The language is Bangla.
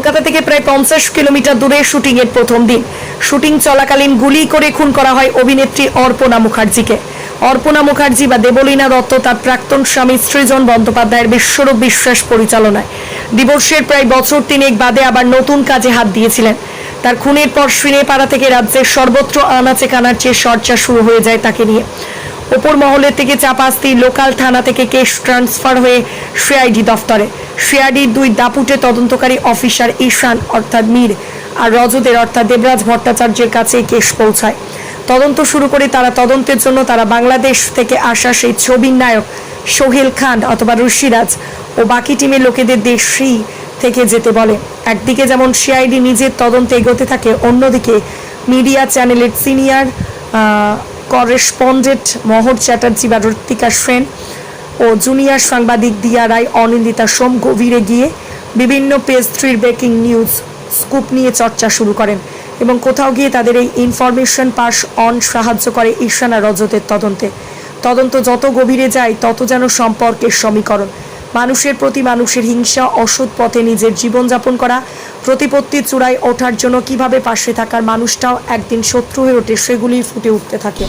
কলকাতা থেকে প্রায় পঞ্চাশ কিলোমিটার দূরে শুটিং এর প্রথম দিন। শুটিং চলাকালীন গুলি করে খুন করা হয় অভিনেত্রী অর্পণা মুখার্জিকে। অর্পণা মুখার্জি বা দেবলীনা দত্ত তার প্রাক্তন স্বামী সৃজন বন্দ্যোপাধ্যায়ের বিশ্বরূপ বিশ্বাস পরিচালনায়। দিবসের প্রায় বছর তিনেক বাদে আবার নতুন কাজে হাত দিয়েছিলেন। তার খুনের পর সিনেপাড়া থেকে রাজ্যের সর্বত্র আনাচে কানার চেয়ে চর্চা শুরু হয়ে যায় তাকে নিয়ে। ওপর মহলের থেকে চাপাস্তি লোকাল থানা থেকে কেস ট্রান্সফার হয়ে সিআইডি দফতরে। সিআইডির দুই দাপুটে তদন্তকারী অফিসার ঈশান, অর্থাৎ মীর, আর রজতের অর্থাৎ দেবরাজ ভট্টাচার্যের কাছে কেস পৌঁছায়। তদন্ত শুরু করে তারা তদন্তের জন্য তারা বাংলাদেশ থেকে আসা সেই ছবির নায়ক সোহেল খান অথবা ঋষিরাজ ও বাকি টিমের লোকেদের দেশই থেকে যেতে বলে। একদিকে যেমন সিআইডি নিজের তদন্তে এগোতে থাকে, অন্যদিকে মিডিয়া চ্যানেলের সিনিয়র করেসপন্ডেন্ট মহর চ্যাটার্জি বা ঋত্বিকা সেন ও জুনিয়র সাংবাদিক দিয়া রায়, অনিন্দিতা সোম গভীরে গিয়ে বিভিন্ন পেজ ব্রেকিং নিউজ স্কুপ নিয়ে চর্চা শুরু করেন এবং কোথাও গিয়ে তাদের এই ইনফরমেশন পাস অন সাহায্য করে ঈশানা রজতের তদন্তে। তদন্ত যত গভীরে যায়, তত যেন সম্পর্কের সমীকরণ। মানুষের প্রতি মানুষের হিংসা, অসৎ পথে নিজের জীবন যাপন করা, প্রতিপত্তি চূড়ায় ওঠার জন্য কীভাবে পাশে থাকার মানুষটাও একদিন শত্রু হয়ে ওঠে সেগুলি ফুটে উঠতে থাকে।